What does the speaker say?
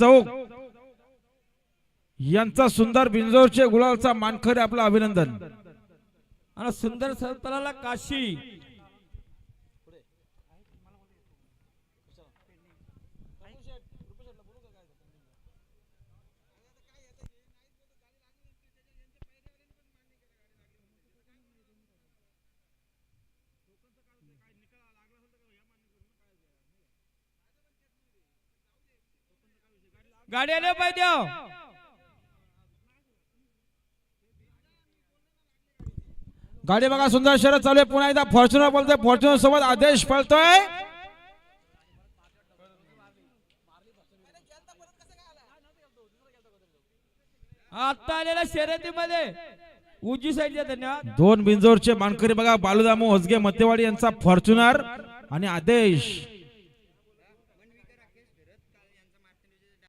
चौक. यांचा सुंदर बिंजोरचे गुलालचा मानखरे आपलं अभिनंदन. आणि सुंदर सरतलाला काशी. गाडी आल्या पाहिजे. गाडी बघा सुंदर शरद चालू आहे. पुन्हा एकदा फॉर्च्युनर बोलतोय. फॉर्च्युनर सोबत आदेश पळतोय. आता आलेल्या शर्यतीमध्ये. उजवी साईडच्या धन्यवाद. दोन बिंजोरचे मानकरी बघा बालुदामो होसगे मतेवाडी यांचा फॉर्च्युनर आणि आदेश.